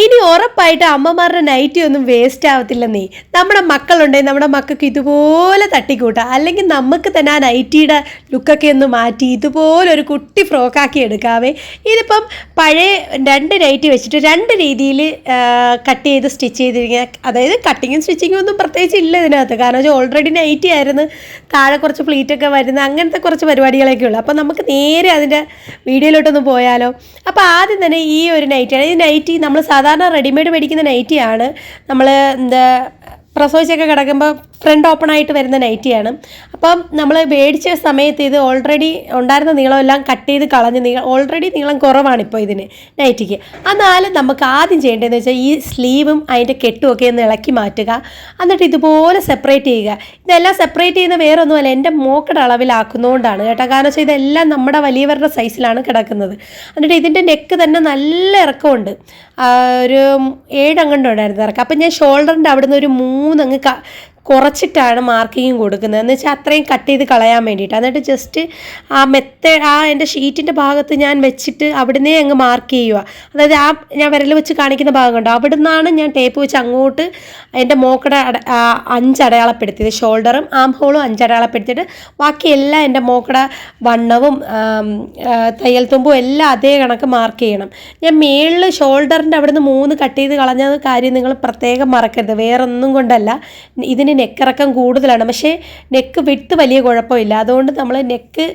ഇനി ഉറപ്പായിട്ട് അമ്മമാരുടെ നൈറ്റി ഒന്നും വേസ്റ്റ് ആവത്തില്ലെന്നേ നമ്മുടെ മക്കളുണ്ടെങ്കിൽ നമ്മുടെ മക്കൾക്ക് ഇതുപോലെ തട്ടിക്കൂട്ടാം. അല്ലെങ്കിൽ നമുക്ക് തന്നെ ആ നൈറ്റിയുടെ ലുക്കൊക്കെ ഒന്ന് മാറ്റി ഇതുപോലെ ഒരു കുട്ടി ഫ്രോക്കാക്കി എടുക്കാവേ. ഇതിപ്പം പഴയ രണ്ട് നൈറ്റി വെച്ചിട്ട് രണ്ട് രീതിയിൽ കട്ട് ചെയ്ത് സ്റ്റിച്ച് ചെയ്തിരിക്കുക അതായത് കട്ടിങ്ങും സ്റ്റിച്ചിങ്ങും ഒന്നും പ്രത്യേകിച്ച് ഇല്ല ഇതിനകത്ത്. കാരണം വെച്ചാൽ ഓൾറെഡി നൈറ്റി ആയിരുന്നു. താഴെ കുറച്ച് പ്ലീറ്റൊക്കെ വരുന്ന അങ്ങനത്തെ കുറച്ച് പരിപാടികളൊക്കെ ഉള്ളു. അപ്പോൾ നമുക്ക് നേരെ അതിന്റെ വീഡിയോയിലോട്ടൊന്ന് പോയാലോ. അപ്പോൾ ആദ്യം തന്നെ ഈ ഒരു നൈറ്റിയാണ് ഈ നൈറ്റി നമ്മൾ സാധാരണ റെഡിമെയ്ഡ് മേടിക്കുന്ന നൈറ്റിയാണ് നമ്മൾ എന്താ പ്രസവിച്ചൊക്കെ കിടക്കുമ്പോൾ ഫ്രണ്ട് ഓപ്പൺ ആയിട്ട് വരുന്ന നൈറ്റിയാണ് അപ്പം നമ്മൾ മേടിച്ച സമയത്ത് ഇത് ഓൾറെഡി ഉണ്ടായിരുന്ന നീളമെല്ലാം കട്ട് ചെയ്ത് കളഞ്ഞ് നീളം ഓൾറെഡി നീളം കുറവാണ് ഇപ്പോൾ ഇതിന് നൈറ്റിക്ക് എന്നാലും നമുക്ക് ആദ്യം ചെയ്യേണ്ടതെന്ന് വെച്ചാൽ ഈ സ്ലീവും അതിന്റെ കെട്ടും ഒക്കെ ഒന്ന് ഇളക്കി മാറ്റുക. എന്നിട്ട് ഇതുപോലെ സെപ്പറേറ്റ് ചെയ്യുക. ഇതെല്ലാം സെപ്പറേറ്റ് ചെയ്യുന്ന വേറെ ഒന്നുമല്ല എന്റെ മോക്കയുടെ അളവിലാക്കുന്നതുകൊണ്ടാണ് കേട്ടോ. കാരണം വെച്ചാൽ ഇതെല്ലാം നമ്മുടെ വലിയവരുടെ സൈസിലാണ് കിടക്കുന്നത്. എന്നിട്ട് ഇതിന്റെ നെക്ക് തന്നെ നല്ല ഇറക്കമുണ്ട്. ഒരു ഏഴ് അങ്ങോട്ടുണ്ടായിരുന്നു ഇറക്കം. അപ്പം ഞാൻ ഷോൾഡറിന്റെ അവിടുന്ന് ഒരു മൂന്നങ്ങ് കുറച്ചിട്ടാണ് മാർക്കിങ് കൊടുക്കുന്നത്. എന്ന് വെച്ചാൽ അത്രയും കട്ട് ചെയ്ത് കളയാൻ വേണ്ടിയിട്ട്. എന്നിട്ട് ജസ്റ്റ് ആ മെത്ത ആ എന്റെ ഷീറ്റിന്റെ ഭാഗത്ത് ഞാൻ വെച്ചിട്ട് അവിടുന്നേ അങ്ങ് മാർക്ക് ചെയ്യുക. അതായത് ആ ഞാൻ വിരൽ വെച്ച് കാണിക്കുന്ന ഭാഗം കണ്ടോ? നിന്നാണ് ഞാൻ ടേപ്പ് വെച്ച് അങ്ങോട്ട് എന്റെ മോക്കട അഞ്ച് അടയാളപ്പെടുത്തിയത്. ഷോൾഡറും ആം ഹോളും അഞ്ച് അടയാളപ്പെടുത്തിയിട്ട് ബാക്കി എല്ലാം എന്റെ മോക്കട വണ്ണവും തയ്യൽ തുമ്പും എല്ലാം അതേ കണക്ക് മാർക്ക് ചെയ്യണം. ഞാൻ മേളിൽ ഷോൾഡറിന്റെ അവിടുന്ന് മൂന്ന് കട്ട് ചെയ്ത് കളഞ്ഞ കാര്യം നിങ്ങൾ പ്രത്യേകം മറക്കരുത്. വേറൊന്നും കൊണ്ടല്ല. ഇതിന് നെക്കിറക്കം കൂടുതലാണ്. പക്ഷേ നെക്ക് വിട്ട് വലിയ കുഴപ്പമില്ല. അതുകൊണ്ട് നമ്മൾ നെക്ക്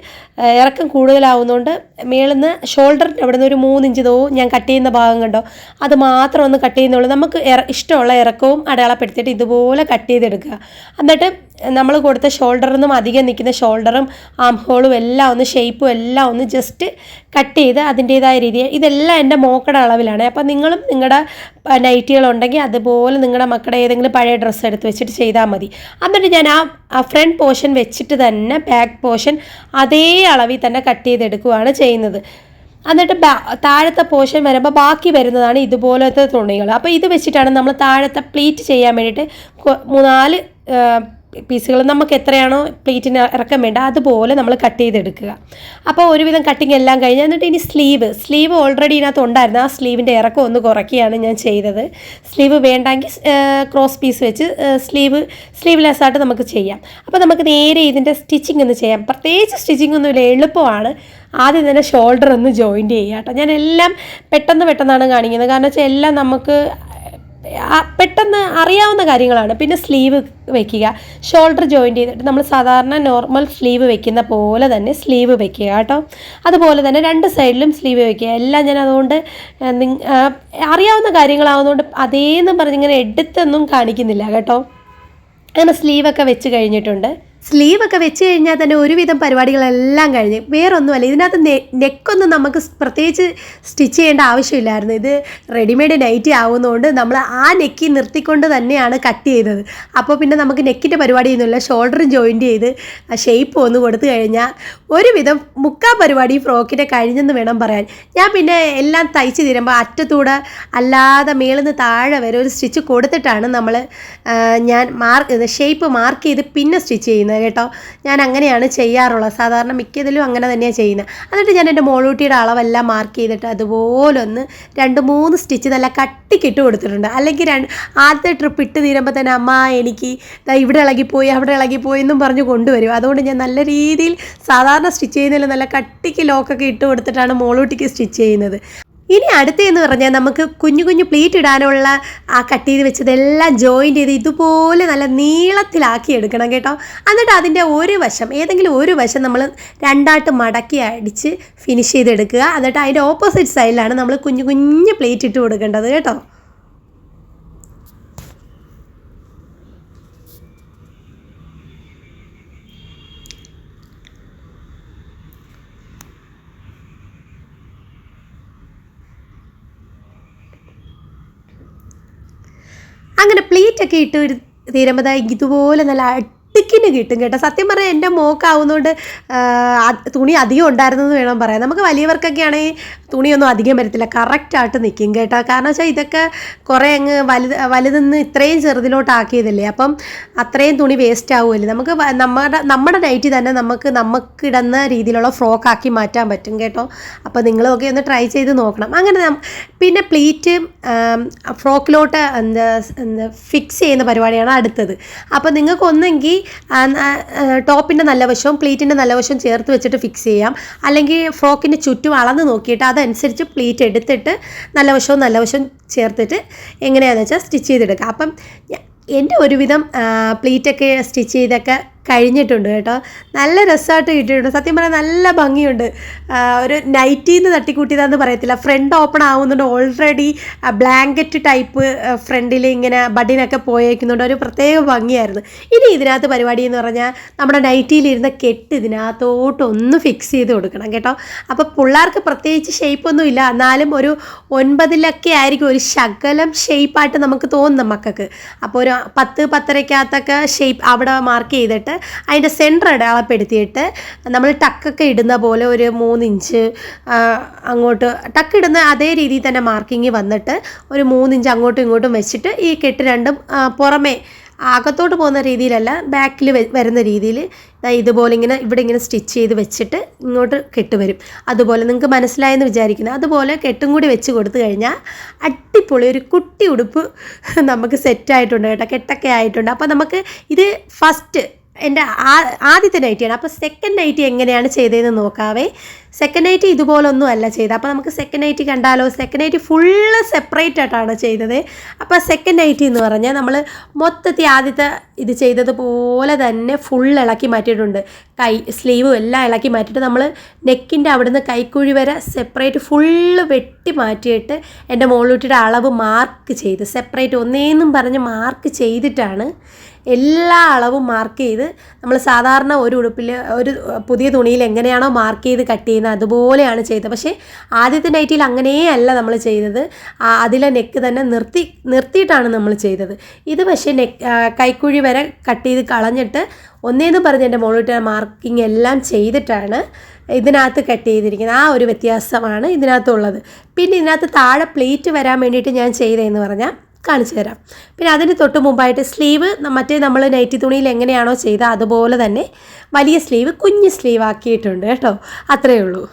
ഇറക്കം കൂടുതലാവുന്നതുകൊണ്ട് മേളിൽ നിന്ന് ഷോൾഡറിന്റെ അവിടെ നിന്ന് ഒരു മൂന്നിഞ്ച് തോ ഞാൻ കട്ട് ചെയ്യുന്ന ഭാഗം കണ്ടോ? അത് മാത്രം ഒന്ന് കട്ട് ചെയ്യുന്നുള്ളൂ. നമുക്ക് ഇഷ്ടമുള്ള ഇറക്കവും അടയാളപ്പെടുത്തിയിട്ട് ഇതുപോലെ കട്ട് ചെയ്തെടുക്കുക. എന്നിട്ട് നമ്മൾ കൊടുത്ത ഷോൾഡറിൽ നിന്നും അധികം നിൽക്കുന്ന ഷോൾഡറും ആം ഹോളും എല്ലാം ഒന്ന് ഷേപ്പും എല്ലാം ഒന്ന് ജസ്റ്റ് കട്ട് ചെയ്ത് അതിന്റേതായ രീതിയിൽ ഇതെല്ലാം എന്റെ മോക്കടെ അളവിലാണ്. അപ്പോൾ നിങ്ങളും നിങ്ങളുടെ നൈറ്റികളുണ്ടെങ്കിൽ അതുപോലെ നിങ്ങളുടെ മക്കളുടെ ഏതെങ്കിലും പഴയ ഡ്രസ്സ് എടുത്ത് വെച്ചിട്ട് ചെയ്താൽ മതി. എന്നിട്ട് ഞാൻ ആ ഫ്രണ്ട് പോർഷൻ വെച്ചിട്ട് തന്നെ ബാക്ക് പോർഷൻ അതേ അളവിൽ തന്നെ കട്ട് ചെയ്തെടുക്കുകയാണ് ചെയ്യുന്നത്. എന്നിട്ട് താഴത്തെ പോർഷൻ വരുമ്പോൾ ബാക്കി വരുന്നതാണ് ഇതുപോലത്തെ തുണികൾ. അപ്പോൾ ഇത് വെച്ചിട്ടാണ് നമ്മൾ താഴത്തെ പ്ലീറ്റ് ചെയ്യാൻ വേണ്ടിയിട്ട് മൂന്നാൽ പീസുകൾ നമുക്ക് എത്രയാണോ പ്ലേറ്റിന് ഇറക്കം വേണ്ട അതുപോലെ നമ്മൾ കട്ട് ചെയ്തെടുക്കുക. അപ്പോൾ ഒരുവിധം കട്ടിങ് എല്ലാം കഴിഞ്ഞ് എന്നിട്ട് ഇനി സ്ലീവ് സ്ലീവ് ഓൾറെഡി ഇതിനകത്ത് ഉണ്ടായിരുന്നു. ആ സ്ലീവിന്റെ ഇറക്കം ഒന്ന് കുറയ്ക്കുകയാണ് ഞാൻ ചെയ്തത്. സ്ലീവ് വേണ്ടെങ്കിൽ ക്രോസ് പീസ് വെച്ച് സ്ലീവ് സ്ലീവ്ലെസ് ആയിട്ട് നമുക്ക് ചെയ്യാം. അപ്പോൾ നമുക്ക് നേരെ ഇതിന്റെ സ്റ്റിച്ചിങ് ഒന്ന് ചെയ്യാം. പ്രത്യേകിച്ച് സ്റ്റിച്ചിങ് ഒന്നുമില്ല എളുപ്പമാണ്. ആദ്യം തന്നെ ഷോൾഡർ ഒന്ന് ജോയിന്റ് ചെയ്യുക കേട്ടോ. ഞാൻ എല്ലാം പെട്ടെന്ന് പെട്ടെന്നാണ് കാണിക്കുന്നത്. കാരണം വെച്ചാൽ എല്ലാം നമുക്ക് പെട്ടെന്ന് അറിയാവുന്ന കാര്യങ്ങളാണ്. പിന്നെ സ്ലീവ് വെക്കുക. ഷോൾഡർ ജോയിന്റ് ചെയ്തിട്ട് നമ്മൾ സാധാരണ നോർമൽ സ്ലീവ് വെക്കുന്ന പോലെ തന്നെ സ്ലീവ് വെക്കുക കേട്ടോ. അതുപോലെ തന്നെ രണ്ട് സൈഡിലും സ്ലീവ് വെക്കുക. എല്ലാം ഞാൻ അതുകൊണ്ട് അറിയാവുന്ന കാര്യങ്ങളാവുന്നതുകൊണ്ട് അതേന്ന് പറഞ്ഞിങ്ങനെ എടുത്തൊന്നും കാണിക്കുന്നില്ല കേട്ടോ. അങ്ങനെ സ്ലീവൊക്കെ വെച്ച് കഴിഞ്ഞിട്ടുണ്ട്. സ്ലീവൊക്കെ വെച്ച് കഴിഞ്ഞാൽ തന്നെ ഒരുവിധം പരിപാടികളെല്ലാം കഴിഞ്ഞ്. വേറൊന്നുമല്ല ഇതിനകത്ത് നെ നെക്കൊന്നും നമുക്ക് പ്രത്യേകിച്ച് സ്റ്റിച്ച് ചെയ്യേണ്ട ആവശ്യമില്ലായിരുന്നു. ഇത് റെഡിമെയ്ഡ് നൈറ്റി ആവുന്നതുകൊണ്ട് നമ്മൾ ആ നെക്കി നിർത്തിക്കൊണ്ട് തന്നെയാണ് കട്ട് ചെയ്തത്. അപ്പോൾ പിന്നെ നമുക്ക് നെക്കിന്റെ പരിപാടിയൊന്നുമില്ല ഷോൾഡറും ജോയിന്റ് ചെയ്ത് ആ ഷേപ്പ് ഒന്ന് കൊടുത്തു കഴിഞ്ഞാൽ ഒരുവിധം മുക്കാ പരിപാടി ഫ്രോക്കിന്റെ കഴിഞ്ഞെന്ന് വേണം പറയാൻ. ഞാൻ പിന്നെ എല്ലാം തയ്ച്ച് തീരുമ്പോൾ അറ്റത്തൂടെ അല്ലാതെ മേളിൽ നിന്ന് താഴെ വരെ ഒരു സ്റ്റിച്ച് കൊടുത്തിട്ടാണ് നമ്മൾ ഞാൻ മാർക്ക് ഷേപ്പ് മാർക്ക് ചെയ്ത് പിന്നെ സ്റ്റിച്ച് ചെയ്യുന്നത്. കേട്ടോ. ഞാൻ അങ്ങനെയാണ് ചെയ്യാറുള്ളത്. സാധാരണ മിക്കതിലും അങ്ങനെ തന്നെയാണ് ചെയ്യുന്നത്. എന്നിട്ട് ഞാൻ എന്റെ മോളൂട്ടിയുടെ അളവെല്ലാം മാർക്ക് ചെയ്തിട്ട് അതുപോലെ ഒന്ന് രണ്ട് മൂന്ന് സ്റ്റിച്ച് നല്ല കട്ടിക്കിട്ട് കൊടുത്തിട്ടുണ്ട്. അല്ലെങ്കിൽ രണ്ട് ആദ്യത്തെ ട്രിപ്പ് ഇട്ട് തീരുമ്പോൾ തന്നെ അമ്മ എനിക്ക് ഇവിടെ ഇളകിപ്പോയി അവിടെ ഇളകിപ്പോയി എന്നും പറഞ്ഞ് കൊണ്ടുവരും. അതുകൊണ്ട് ഞാൻ നല്ല രീതിയിൽ സാധാരണ സ്റ്റിച്ച് ചെയ്യുന്നതിൽ നല്ല കട്ടിക്ക് ലോക്കൊക്കെ ഇട്ട് കൊടുത്തിട്ടാണ് മോളൂട്ടിക്ക് സ്റ്റിച്ച് ചെയ്യുന്നത്. ഇനി അടുത്തതെന്ന് പറഞ്ഞാൽ നമുക്ക് കുഞ്ഞു കുഞ്ഞു പ്ലേറ്റ് ഇടാനുള്ള ആ കട്ട് ചെയ്ത് വെച്ചതെല്ലാം ജോയിന്റ് ചെയ്ത് ഇതുപോലെ നല്ല നീളത്തിലാക്കി എടുക്കണം കേട്ടോ. എന്നിട്ട് അതിന്റെ ഒരു വശം ഏതെങ്കിലും ഒരു വശം നമ്മൾ രണ്ടായിട്ട് മടക്കി അടിച്ച് ഫിനിഷ് ചെയ്തെടുക്കുക. എന്നിട്ട് അതിന്റെ ഓപ്പോസിറ്റ് സൈഡിലാണ് നമ്മൾ കുഞ്ഞു കുഞ്ഞു പ്ലേറ്റ് ഇട്ട് കൊടുക്കേണ്ടത് കേട്ടോ. അങ്ങനെ പ്ലേറ്റ് ഒക്കെ ഇട്ട് ഒരു തീരുമ്പോൾ ഇതുപോലെ നല്ല അട്ടിക്കിന് കിട്ടും കേട്ടോ. സത്യം പറഞ്ഞാൽ എന്റെ മോക്കാവുന്നതുകൊണ്ട് തുണി അധികം ഉണ്ടായിരുന്നെന്ന് വേണം പറയാം നമുക്ക് വലിയവർക്കൊക്കെ ആണെങ്കിൽ തുണിയൊന്നും അധികം വരത്തില്ല. കറക്റ്റായിട്ട് നിൽക്കും കേട്ടോ. കാരണം വെച്ചാൽ ഇതൊക്കെ കുറേ അങ്ങ് വലുത് വലുതെന്ന് ഇത്രയും ചെറുതിലോട്ടാക്കിയതല്ലേ അപ്പം അത്രയും തുണി വേസ്റ്റ് ആവുമല്ലേ നമുക്ക് നമ്മുടെ നമ്മുടെ നൈറ്റി തന്നെ നമുക്ക് നമുക്കിടുന്ന രീതിയിലുള്ള ഫ്രോക്കാക്കി മാറ്റാൻ പറ്റും കേട്ടോ. അപ്പോൾ നിങ്ങളൊക്കെ ഒന്ന് ട്രൈ ചെയ്ത് നോക്കണം. അങ്ങനെ പിന്നെ പ്ലീറ്റ് ഫ്രോക്കിലോട്ട് എന്താ എന്താ ഫിക്സ് ചെയ്യുന്ന പരിപാടിയാണ് അടുത്തത്. അപ്പോൾ നിങ്ങൾക്ക് ഒന്നെങ്കിൽ ടോപ്പിന്റെ നല്ല വശവും പ്ലീറ്റിന്റെ നല്ല വശവും ചേർത്ത് വെച്ചിട്ട് ഫിക്സ് ചെയ്യാം. അല്ലെങ്കിൽ ഫ്രോക്കിന്റെ ചുറ്റും അളന്ന് നോക്കിയിട്ട് അതനുസരിച്ച് പ്ലീറ്റ് എടുത്തിട്ട് നല്ല വശവും നല്ല വശവും ചേർത്തിട്ട് എങ്ങനെയാണെന്ന് വെച്ചാൽ സ്റ്റിച്ച് ചെയ്തെടുക്കുക. അപ്പം എന്റെ ഒരുവിധം പ്ലീറ്റൊക്കെ സ്റ്റിച്ച് ചെയ്തൊക്കെ കഴിഞ്ഞിട്ടുണ്ട് കേട്ടോ. നല്ല രസമായിട്ട് കിട്ടിയിട്ടുണ്ട്. സത്യം പറഞ്ഞാൽ നല്ല ഭംഗിയുണ്ട്. ഒരു ഒരു നൈറ്റീന്ന് തട്ടിക്കൂട്ടിയതാന്ന് പറയത്തില്ല. ഫ്രണ്ട് ഓപ്പൺ ആവുന്നുണ്ട്. ഓൾറെഡി ബ്ലാങ്കറ്റ് ടൈപ്പ് ഫ്രണ്ടിൽ ഇങ്ങനെ ബഡിനൊക്കെ പോയേക്കുന്നുണ്ട്. ഒരു പ്രത്യേക ഭംഗിയായിരുന്നു. ഇനി ഇതിനകത്ത് പരിപാടി എന്ന് പറഞ്ഞാൽ നമ്മുടെ നൈറ്റിയിലിരുന്ന കെട്ട് ഇതിനകത്തോട്ട് ഒന്ന് ഫിക്സ് ചെയ്ത് കൊടുക്കണം കേട്ടോ. അപ്പോൾ പിള്ളേർക്ക് പ്രത്യേകിച്ച് ഷേപ്പൊന്നും ഇല്ല. എന്നാലും ഒരു ഒൻപതിലൊക്കെ ആയിരിക്കും ഒരു ശകലം ഷേപ്പായിട്ട് നമുക്ക് തോന്നുന്ന മക്കൾക്ക്. അപ്പോൾ ഒരു പത്ത് പത്തരക്കകത്തൊക്കെ ഷേപ്പ് അവിടെ മാർക്ക് ചെയ്തിട്ട് അതിന്റെ സെന്റർ അടയാളപ്പെടുത്തിയിട്ട് നമ്മൾ ടക്കൊക്കെ ഇടുന്ന പോലെ ഒരു മൂന്നിഞ്ച് അങ്ങോട്ട് ടക്ക് ഇടുന്ന അതേ രീതിയിൽ തന്നെ മാർക്കിങ് വന്നിട്ട് ഒരു മൂന്നിഞ്ച് അങ്ങോട്ടും ഇങ്ങോട്ടും വെച്ചിട്ട് ഈ കെട്ട് രണ്ടും പുറമേ അകത്തോട്ട് പോകുന്ന രീതിയിലല്ല ബാക്കിൽ വരുന്ന രീതിയിൽ ഇതുപോലെ ഇങ്ങനെ ഇവിടെ ഇങ്ങനെ സ്റ്റിച്ച് ചെയ്ത് വെച്ചിട്ട് ഇങ്ങോട്ട് കെട്ട് വരും. അതുപോലെ നിങ്ങൾക്ക് മനസ്സിലായെന്ന് വിചാരിക്കുന്നു. അതുപോലെ കെട്ടും കൂടി വെച്ച് കൊടുത്തു കഴിഞ്ഞാൽ അടിപൊളി ഒരു കുട്ടി ഉടുപ്പ് നമുക്ക് സെറ്റായിട്ടുണ്ട് കേട്ടോ കെട്ടൊക്കെ ആയിട്ടുണ്ട്. അപ്പോൾ നമുക്ക് ഇത് ഫസ്റ്റ് എന്റെ ആദ്യത്തെ നൈറ്റിയാണ് അപ്പോൾ സെക്കൻഡ് നൈറ്റി എങ്ങനെയാണ് ചെയ്തതെന്ന് നോക്കാവേ. സെക്കൻഡ് നൈറ്റി ഇതുപോലൊന്നും അല്ല ചെയ്തത്. അപ്പോൾ നമുക്ക് സെക്കൻഡ് നൈറ്റി കണ്ടാലോ? സെക്കൻഡ് നൈറ്റി ഫുള്ള് സെപ്പറേറ്റ് ആയിട്ടാണ് ചെയ്തത്. അപ്പോൾ സെക്കൻഡ് നൈറ്റി എന്ന് പറഞ്ഞാൽ നമ്മൾ മൊത്തത്തിൽ ആദ്യത്തെ ഇത് ചെയ്തതുപോലെ തന്നെ ഫുൾ ഇളക്കി മാറ്റിയിട്ടുണ്ട്. കൈ സ്ലീവും എല്ലാം ഇളക്കി മാറ്റിയിട്ട് നമ്മൾ നെക്കിന്റെ അവിടുന്ന് കൈക്കുഴി വരെ സെപ്പറേറ്റ് ഫുള്ള് വെട്ടി മാറ്റിയിട്ട് എന്റെ മോളൂട്ടിയുടെ അളവ് മാർക്ക് ചെയ്ത് സെപ്പറേറ്റ് ഒന്നേന്നും പറഞ്ഞ് മാർക്ക് ചെയ്തിട്ടാണ് എല്ലാ അളവും മാർക്ക് ചെയ്ത് നമ്മൾ സാധാരണ ഒരു ഉടുപ്പിൽ ഒരു പുതിയ തുണിയിൽ എങ്ങനെയാണോ മാർക്ക് ചെയ്ത് കട്ട് ചെയ്യുന്നത് അതുപോലെയാണ് ചെയ്തത്. പക്ഷേ ആദ്യത്തെ നൈറ്റിയിൽ അങ്ങനെയല്ല നമ്മൾ ചെയ്തത്. അതിലെ നെക്ക് തന്നെ നിർത്തി നിർത്തിയിട്ടാണ് നമ്മൾ ചെയ്തത്. ഇത് പക്ഷേ നെക്ക് കൈക്കുഴി വരെ കട്ട് ചെയ്ത് കളഞ്ഞിട്ട് ഒന്നേന്ന് പറഞ്ഞ് എന്റെ മോളിട്ട് മാർക്കിംഗ് എല്ലാം ചെയ്തിട്ടാണ് ഇതിനകത്ത് കട്ട് ചെയ്തിരിക്കുന്നത്. ആ ഒരു വ്യത്യാസമാണ് ഇതിനകത്തുള്ളത്. പിന്നെ ഇതിനകത്ത് താഴെ പ്ലേറ്റ് വരാൻ വേണ്ടിയിട്ട് ഞാൻ ചെയ്തതെന്ന് പറഞ്ഞാൽ കാണിച്ചു തരാം. പിന്നെ അതിന് തൊട്ട് മുമ്പായിട്ട് സ്ലീവ് മറ്റേ നമ്മൾ നൈറ്റി തുണിയിൽ എങ്ങനെയാണോ ചെയ്ത അതുപോലെ തന്നെ വലിയ സ്ലീവ് കുഞ്ഞ് സ്ലീവ് ആക്കിയിട്ടുണ്ട് കേട്ടോ. അത്രയേ ഉള്ളൂ.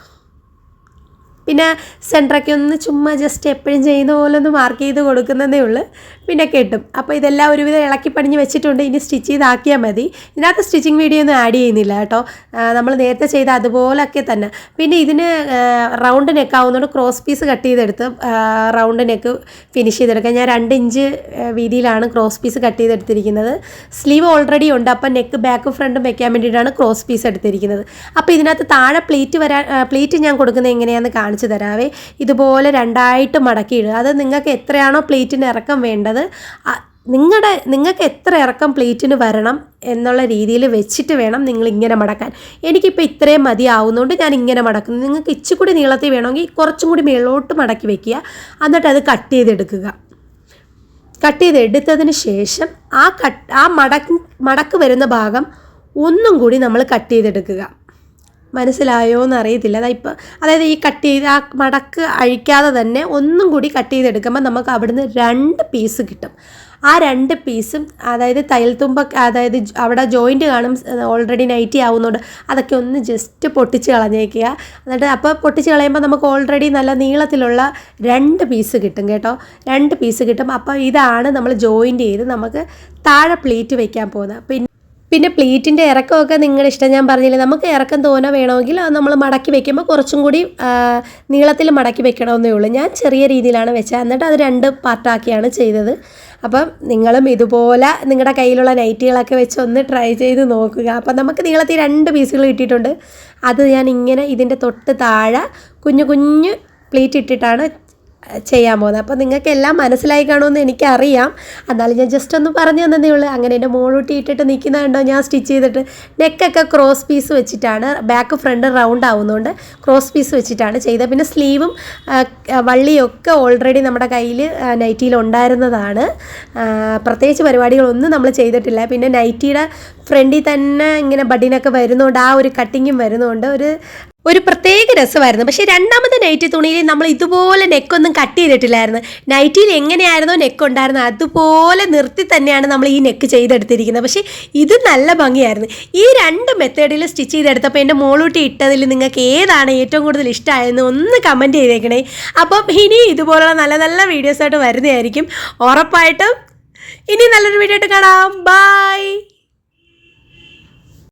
പിന്നെ സെന്ററൊക്കെ ഒന്ന് ചുമ്മാ ജസ്റ്റ് എപ്പോഴും ചെയ്യുന്ന പോലെ ഒന്ന് മാർക്ക് ചെയ്ത് കൊടുക്കുന്നതേ ഉള്ളൂ. പിന്നെ കിട്ടും. അപ്പോൾ ഇതെല്ലാം ഒരുവിധം ഇളക്കി പണിഞ്ഞ് വെച്ചിട്ടുണ്ട്. ഇനി സ്റ്റിച്ച് ചെയ്താക്കിയാൽ മതി. ഇതിനകത്ത് സ്റ്റിച്ചിങ് വീഡിയോ ഒന്നും ആഡ് ചെയ്യുന്നില്ല കേട്ടോ. നമ്മൾ നേരത്തെ ചെയ്ത അതുപോലൊക്കെ തന്നെ. പിന്നെ ഇതിന് റൗണ്ട് നെക്ക് ആവുന്നതുകൊണ്ട് ക്രോസ് പീസ് കട്ട് ചെയ്തെടുത്ത് റൗണ്ട് നെക്ക് ഫിനിഷ് ചെയ്തെടുക്കാം. ഞാൻ രണ്ട് ഇഞ്ച് വീതിയിലാണ് ക്രോസ് പീസ് കട്ട് ചെയ്തെടുത്തിരിക്കുന്നത്. സ്ലീവ് ഓൾറെഡി ഉണ്ട്. അപ്പം നെക്ക് ബാക്കും ഫ്രണ്ടും വെക്കാൻ വേണ്ടിയിട്ടാണ് ക്രോസ് പീസ് എടുത്തിരിക്കുന്നത്. അപ്പോൾ ഇതിനകത്ത് താഴെ പ്ലേറ്റ് വരാൻ പ്ലേറ്റ് ഞാൻ കൊടുക്കുന്നത് എങ്ങനെയാണെന്ന് കാണിച്ചു തരാവേ. ഇതുപോലെ രണ്ടായിട്ട് മടക്കി മടക്കിയിടുക അത് നിങ്ങൾക്ക് എത്രയാണോ പ്ലേറ്റിന് ഇറക്കം വേണ്ടത് നിങ്ങളുടെ നിങ്ങൾക്ക് എത്ര ഇറക്കം പ്ലേറ്റിന് വരണം എന്നുള്ള രീതിയിൽ വെച്ചിട്ട് വേണം നിങ്ങൾ ഇങ്ങനെ മടക്കാൻ. എനിക്കിപ്പോൾ ഇത്രയും മതിയാവുന്നതുകൊണ്ട് ഞാൻ ഇങ്ങനെ മടക്കുന്നു. നിങ്ങൾക്ക് ഇച്ചിരി നീളത്തിൽ വേണമെങ്കിൽ കുറച്ചും കൂടി മേളോട്ട് മടക്കി വെക്കുക. എന്നിട്ട് അത് കട്ട് ചെയ്തെടുക്കുക. കട്ട് ചെയ്തെടുത്തതിന് ശേഷം ആ കട്ട് ആ മടക്ക് മടക്ക് വരുന്ന ഭാഗം ഒന്നും കൂടി നമ്മൾ കട്ട് ചെയ്തെടുക്കുക. മനസ്സിലായോ എന്ന് അറിയത്തില്ല ഇപ്പം അതായത് ഈ കട്ട് ചെയ്ത് ആ മടക്ക് അഴിക്കാതെ തന്നെ ഒന്നും കൂടി കട്ട് ചെയ്തെടുക്കുമ്പോൾ നമുക്ക് അവിടുന്ന് രണ്ട് പീസ് കിട്ടും. ആ രണ്ട് പീസും അതായത് തയ്യൽ തുമ്പ അതായത് അവിടെ ജോയിന്റ് കാണും ഓൾറെഡി നൈറ്റി ആവുന്നതുകൊണ്ട് അതൊക്കെ ഒന്ന് ജസ്റ്റ് പൊട്ടിച്ച് കളഞ്ഞേക്കുക. എന്നിട്ട് അപ്പോൾ പൊട്ടിച്ച് കളയുമ്പോൾ നമുക്ക് ഓൾറെഡി നല്ല നീളത്തിലുള്ള രണ്ട് പീസ് കിട്ടും കേട്ടോ. രണ്ട് പീസ് കിട്ടും. അപ്പോൾ ഇതാണ് നമ്മൾ ജോയിന്റ് ചെയ്ത് നമുക്ക് താഴെ പ്ലേറ്റ് വയ്ക്കാൻ പോകുന്നത്. പിന്നെ പിന്നെ പ്ലീറ്റിന്റെ ഇറക്കമൊക്കെ നിങ്ങളുടെ ഇഷ്ടം. ഞാൻ പറഞ്ഞില്ലേ നമുക്ക് ഇറക്കം തോന വേണമെങ്കിൽ അത് നമ്മൾ മടക്കി വെക്കുമ്പോൾ കുറച്ചും കൂടി നീളത്തിൽ മടക്കി വെക്കണമെന്നേ ഉള്ളൂ. ഞാൻ ചെറിയ രീതിയിലാണ് വെച്ചത്. എന്നിട്ട് അത് രണ്ട് പാർട്ടാക്കിയാണ് ചെയ്തത്. അപ്പം നിങ്ങളും ഇതുപോലെ നിങ്ങളുടെ കയ്യിലുള്ള നൈറ്റികളൊക്കെ വെച്ച് ഒന്ന് ട്രൈ ചെയ്ത് നോക്കുക. അപ്പം നമുക്ക് നീളത്തിൽ രണ്ട് പീസുകൾ കിട്ടിയിട്ടുണ്ട്. അത് ഞാൻ ഇങ്ങനെ ഇതിന്റെ തൊട്ട് താഴെ കുഞ്ഞു കുഞ്ഞു പ്ലേറ്റ് ഇട്ടിട്ടാണ് ചെയ്യാൻ പോകുന്നത്. അപ്പോൾ നിങ്ങൾക്ക് എല്ലാം മനസ്സിലായി കാണുമെന്ന് എനിക്കറിയാം. എന്നാലും ഞാൻ ജസ്റ്റ് ഒന്ന് പറഞ്ഞു തന്നതേ ഉള്ളൂ. അങ്ങനെ എന്റെ മോളൂട്ടി ഇട്ടിട്ട് നിൽക്കുന്ന കണ്ടോ ഞാൻ സ്റ്റിച്ച് ചെയ്തിട്ട് നെക്കൊക്കെ ക്രോസ് പീസ് വെച്ചിട്ടാണ് ബാക്ക് ഫ്രണ്ട് റൗണ്ട് ആവുന്നതുകൊണ്ട് ക്രോസ് പീസ് വെച്ചിട്ടാണ് ചെയ്തത്. പിന്നെ സ്ലീവും വള്ളിയൊക്കെ ഓൾറെഡി നമ്മുടെ കയ്യിൽ നൈറ്റിയിൽ ഉണ്ടായിരുന്നതാണ്. പ്രത്യേകിച്ച് പരിപാടികളൊന്നും നമ്മൾ ചെയ്തിട്ടില്ല. പിന്നെ നൈറ്റിയുടെ ഫ്രണ്ടിൽ തന്നെ ഇങ്ങനെ ബഡിനൊക്കെ വരുന്നതുകൊണ്ട് ആ ഒരു കട്ടിങ്ങും വരുന്നതുകൊണ്ട് ഒരു ഒരു പ്രത്യേക രസമായിരുന്നു. പക്ഷേ രണ്ടാമത്തെ നൈറ്റി തുണിയിൽ നമ്മൾ ഇതുപോലെ നെക്കൊന്നും കട്ട് ചെയ്തിട്ടില്ലായിരുന്നു. നൈറ്റിയിൽ എങ്ങനെയായിരുന്നോ നെക്ക് ഉണ്ടായിരുന്നത് അതുപോലെ നിർത്തി തന്നെയാണ് നമ്മൾ ഈ നെക്ക് ചെയ്തെടുത്തിരിക്കുന്നത്. പക്ഷേ ഇത് നല്ല ഭംഗിയായിരുന്നു. ഈ രണ്ട് മെത്തേഡിൽ സ്റ്റിച്ച് ചെയ്തെടുത്തപ്പോൾ എന്റെ മോളൂട്ടി ഇട്ടതിൽ നിങ്ങൾക്ക് ഏതാണ് ഏറ്റവും കൂടുതൽ ഇഷ്ടമായെന്ന് ഒന്ന് കമന്റ് ചെയ്തേക്കണേ. അപ്പം ഇനി ഇതുപോലുള്ള നല്ല നല്ല വീഡിയോസായിട്ട് വരുന്നതായിരിക്കും. ഉറപ്പായിട്ടും ഇനി നല്ലൊരു വീഡിയോ ആയിട്ട് കാണാം. ബൈ